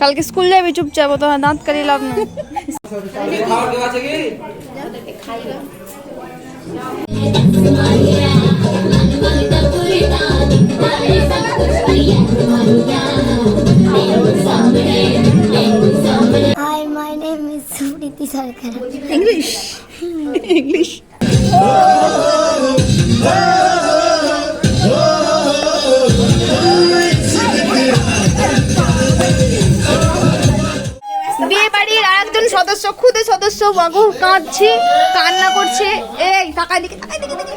কালকে স্কুল যাবি চুপচাপ তো দাঁত কারি লাভ না Hi, my name is Suriti Sarkar. English English বাবু কাঁদছে কান্না করছে। এই টাকা দিকে টাকা দিকে দিকে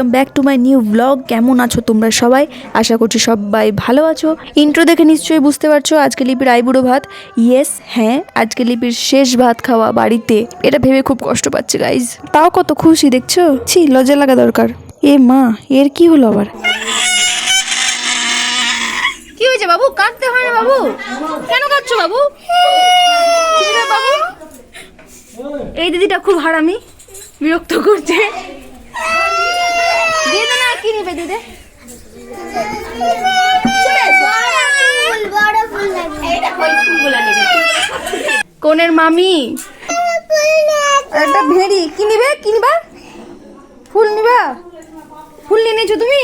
welcome back to my new blog কেমন আছো তোমরা সবাই? আশা করছি সবাই ভালো আছো। ইন্ট্রো দেখে নিশ্চয়ই বুঝতে পারছ, আজকে লিপির আইবুড়ো ভাত। ইয়েস হ্যাঁ আজকে লিপির শেষ ভাত খাওয়া বাড়িতে। এটা ভেবে খুব কষ্ট পাচ্ছে গাইজ তাও কত খুশি, দেখছ? ছি, লজ্জা লাগা দরকার। এ মা, এর কি হলো আবার? কি হয়েছে বাবু? কাঁদতে হয় না বাবু? কেন কাঁদছো বাবু? বাবু? এই দিদিটা খুব হারামি। বিরক্ত করছে। দিয়ে দে না কি নিবে দিদে? কোনের মামি। একটা ভেড়ি কি নিবে? কি নিবা? ফুল নিবা? ফুল নিয়ে নিয়েছো তুমি?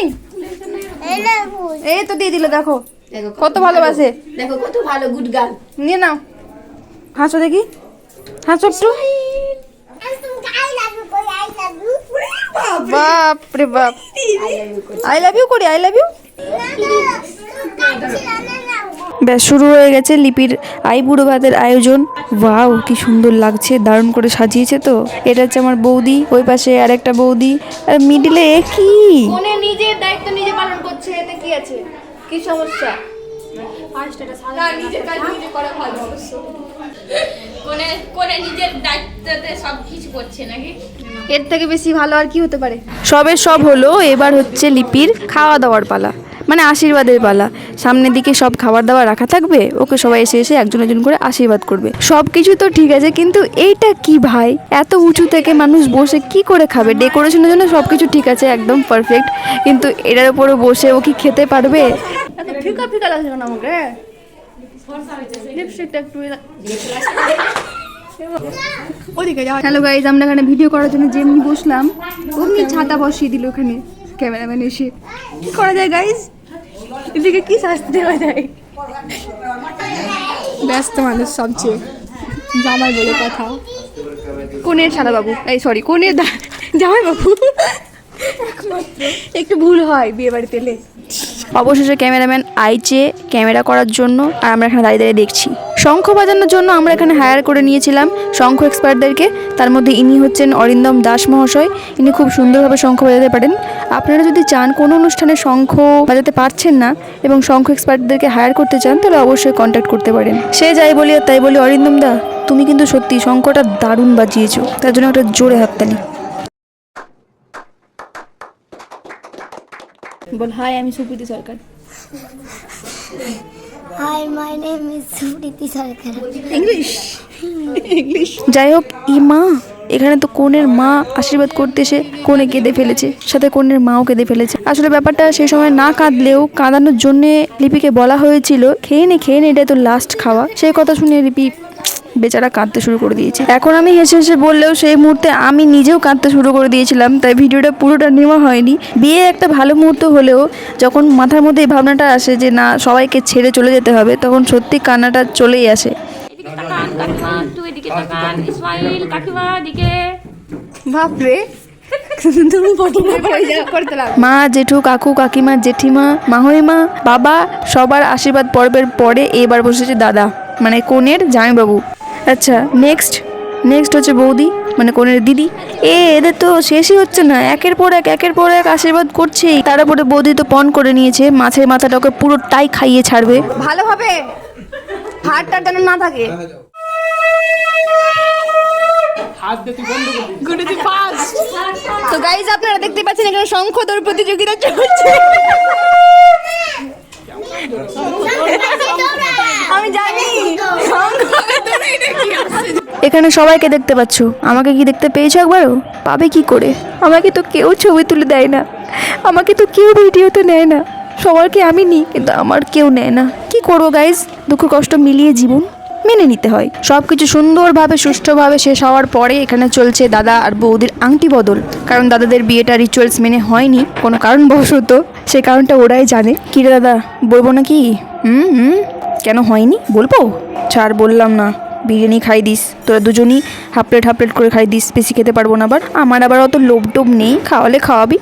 এই তো দিয়ে দিল দেখো। কত ভালোবাসে। দেখো কত ভালো গুড গার্ল। নিয়ে নাও। হাসো দেখি। হাসো একটু আই লাভ ইউ কই আই লাভ ইউ বাপ রে বাপ। আই লাভ ইউ করি আই লাভ ইউ ব্যাস শুরু হয়ে গেছে লিপির আই বুড়ো ভাতের আয়োজন। ওয়াও কি সুন্দর লাগছে দারুণ করে সাজিয়েছে তো। এটা হচ্ছে আমার বৌদি ওই পাশে আর একটা বৌদি। আর মিডিলে কি? মনে নিজের দায়িত্ব নিজে পালন করছে এতে কি আছে? কি সমস্যা? নিজের কাজ নিজে করা ভালো। অবশ্য কোনে কোনে নিজের দায়িত্বতে সব কিছু করছে নাকি? এর থেকে বেশি ভালো আর কি হতে পারে? সবে সব হলো এবার হচ্ছে লিপির খাওয়া দাওয়ার পালা মানে আশীর্বাদের পালা। সামনের দিকে সব খাবার দাবার রাখা থাকবে ওকে সবাই এসে এসে একজন একজন করে আশীর্বাদ করবে। সব কিছু তো ঠিক আছে কিন্তু এইটা কি ভাই? এত উঁচু থেকে মানুষ বসে কি করে খাবে? ডেকোরেশনের জন্য সব কিছু ঠিক আছে একদম পারফেক্ট কিন্তু এটার উপরে বসে ও কি খেতে পারবে? ফিকা ফিকা লাগছে কেন আমাকে? লিপস্টিকটা একটু হ্যালো গাইজ আমরা এখানে ভিডিও করার জন্য যেমনি বসলাম, অমনি ছাতা বসিয়ে দিল ওখানে ক্যামেরাম্যান এসে। কি করা যায় গাইজ এদিকে কি শাস্তি দেওয়া যায়? ব্যস্ত মানুষ সবচেয়ে। জামাই বলে কথা। কোনের সাদা বাবু এই সরি কোনের জামাই বাবু একটু ভুল হয় বিয়ে বাড়িতে এলে অবশেষে ক্যামেরাম্যান আইচে ক্যামেরা করার জন্য আর আমরা এখানে দাঁড়িয়ে দাঁড়িয়ে দেখছি। শঙ্খ বাজানোর জন্য আমরা এখানে হায়ার করে নিয়েছিলাম শঙ্খ এক্সপার্টদেরকে তার মধ্যে ইনি হচ্ছেন অরিন্দম দাস মহাশয়। ইনি খুব সুন্দরভাবে শঙ্খ বাজাতে পারেন। আপনারা যদি চান কোনো অনুষ্ঠানে শঙ্খ বাজাতে পারছেন না এবং শঙ্খ এক্সপার্টদেরকে হায়ার করতে চান, তাহলে অবশ্যই কন্ট্যাক্ট করতে পারেন। সে যাই বলি আর তাই বলি, অরিন্দম দা, তুমি কিন্তু সত্যি শঙ্খটা দারুণ বাজিয়েছো। তার জন্য একটা জোরে হাততালি। বল হাই আমি Supriti Sarkar. Hi my name is Suriti Sarkar. English English যাই হোক ই মা এখানে তো কনের মা আশীর্বাদ করতে এসে কোনে কেঁদে ফেলেছে সাথে কনের মাও কেঁদে ফেলেছে। আসলে ব্যাপারটা সেই সময় না কাঁদলেও কাঁদানোর জন্যে লিপিকে বলা হয়েছিল খেয়ে নে খেয়ে নে এটাই তো লাস্ট খাওয়া। সেই কথা শুনে লিপি বেচারা কাঁদতে শুরু করে দিয়েছে। এখন আমি হেসে হেসে বললেও সেই মুহূর্তে আমি নিজেও কাঁদতে শুরু করে দিয়েছিলাম তাই ভিডিওটা পুরোটা নেওয়া হয়নি। বিয়ে একটা ভালো মুহূর্ত হলেও যখন মাথার মধ্যে এই ভাবনাটা আসে যে না সবাইকে ছেড়ে চলে যেতে হবে তখন সত্যি কান্নাটা চলেই আসে। বাপরে। মা জেঠু কাকু কাকিমা জেঠিমা মাহরিমা বাবা সবার আশীর্বাদ পর্বের পরে এবার বসেছে দাদা মানে কনের জামাইবাবু। আচ্ছা নেক্সট নেক্সট হচ্ছে বৌদি মানে কোনের দিদি। এ এদের তো শেষই হচ্ছে না একের পর এক একের পর এক আশীর্বাদ করছে তার উপরে বৌদি তো পণ করে নিয়েছে মাছের মাথাটাকে পুরোটাই খাইয়ে ছাড়বে। ভালো হবে। হাড়টা যেন না থাকে। তো গাইজ আপনারা দেখতে পাচ্ছেন এখানে শঙ্খ দৌড় প্রতিযোগিতা চলছে। আমি জানি। এখানে সবাইকে দেখতে পাচ্ছ। আমাকে কি দেখতে পেয়েছ একবারও? পাবে কি করে? আমাকে তো কেউ ছবি তুলে দেয় না। আমাকে তো কেউ ভিডিওতে নেয় না। সবারকে আমি নিই, কিন্তু আমার কেউ নেয় না। কি করব গাইজ দুঃখ কষ্ট মিলিয়ে জীবন মেনে নিতে হয়। সব কিছু সুন্দরভাবে, সুষ্ঠুভাবে শেষ হওয়ার পরে এখানে চলছে দাদা আর বৌদির আংটি বদল। কারণ দাদাদের বিয়েটা রিচুয়ালস মেনে হয়নি, কোনো কারণবশত। সে কারণটা ওরাই জানে। কি রে দাদা, বলব নাকি? হুম হুম। কেন হয়নি? বলব? ছাড়, বললাম না। বিরিয়ানি খাই দিস। তোরা দুজনই হাফ প্লেট হাফ প্লেট করে খাই দিস। বেশি খেতে পারব না আবার। আমার আবার অত লোভ টোভ নেই। খাওয়ালে খাওয়াবি।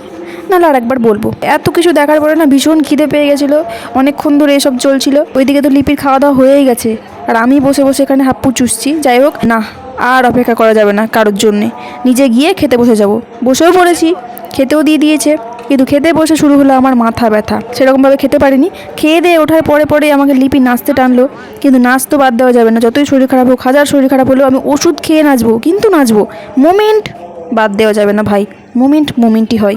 নাহলে আর একবার বলব। এত কিছু দেখার পরে না ভীষণ খিদে পেয়ে গেছিল। অনেকক্ষণ ধরে এসব চলছিল। ওইদিকে তো লিপির খাওয়া দাওয়া হয়েই গেছে। আর আমি বসে বসে এখানে হাপ্পু চুষছি। যাই হোক, না, আর অপেক্ষা করা যাবে না কারোর জন্যে। নিজে গিয়ে খেতে বসে যাব। বসেও পড়েছি খেতেও দিয়ে দিয়েছে। কিন্তু খেতে বসে শুরু হলো আমার মাথা ব্যথা। সেরকমভাবে খেতে পারিনি। খেয়ে দিয়ে ওঠার পরে পরে আমাকে লিপি নাচতে টানলো। কিন্তু নাচ তো বাদ দেওয়া যাবে না। যতই শরীর খারাপ হোক, হাজার শরীর খারাপ হলেও আমি ওষুধ খেয়ে নাচবো। কিন্তু নাচবো। মোমেন্ট বাদ দেওয়া যাবে না ভাই। মোমেন্ট মোমেন্টই হয়।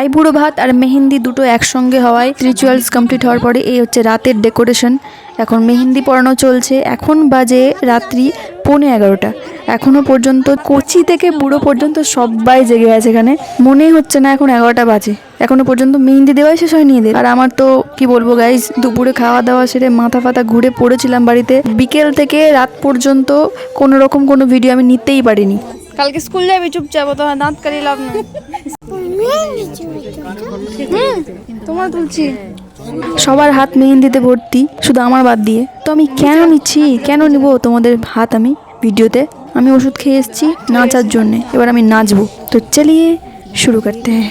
আইবুড়ো ভাত আর মেহেন্দি দুটো একসঙ্গে হওয়ায় রিচুয়ালস কমপ্লিট হওয়ার পরে এই হচ্ছে রাতের ডেকোরেশন এখন মেহেন্দি পরানো চলছে। এখন বাজে রাত্রি পৌনে এগারোটা। এখনও পর্যন্ত কচি থেকে বুড়ো পর্যন্ত সবাই জেগে আছে এখানে। মনেই হচ্ছে না এখন এগারোটা বাজে। এখনও পর্যন্ত মেহেন্দি দেওয়াই শেষ হয়নি এদের। আর আমার তো কি বলব গাইজ দুপুরে খাওয়া দাওয়া সেরে মাথা ফাতা ঘুরে পড়েছিলাম বাড়িতে। বিকেল থেকে রাত পর্যন্ত কোনো রকম কোনো ভিডিও আমি নিতেই পারিনি। কালকে স্কুল যাবে চুপচাপ তো দাঁত কালি লাভ নেই। তোমার তুলছি। সবার হাত মেহেন্দিতে ভর্তি শুধু আমার বাদ দিয়ে। তো আমি কেন নিচ্ছি? কেন নিব তোমাদের হাত আমি ভিডিওতে? আমি ওষুধ খেয়ে এসেছি নাচার জন্যে। এবার আমি নাচবো। তো চলিয়ে শুরু করতে। হ্যাঁ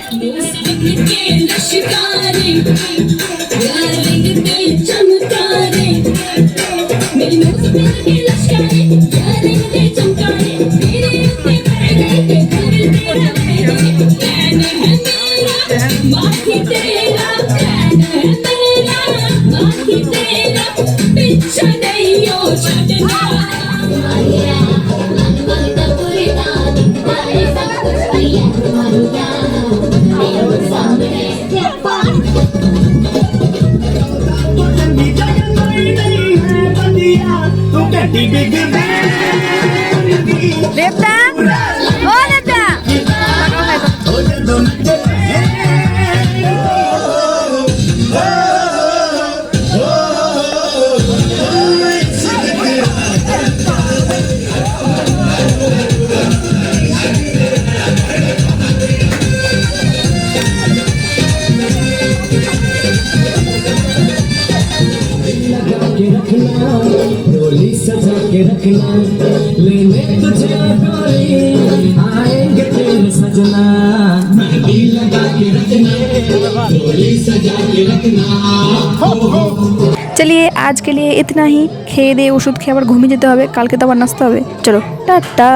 Lift that! लेने तुझे डोली आएंगे तेरे सजना मेहंदी लगा के रखना डोली सजा के रखना চলিয়ে আজকে লিয়ে ইতনা হি খেয়ে দিয়ে ওষুধ খেয়ে আবার ঘুমিয়ে যেতে হবে কালকে তো আবার নাচতে হবে চলো টাটা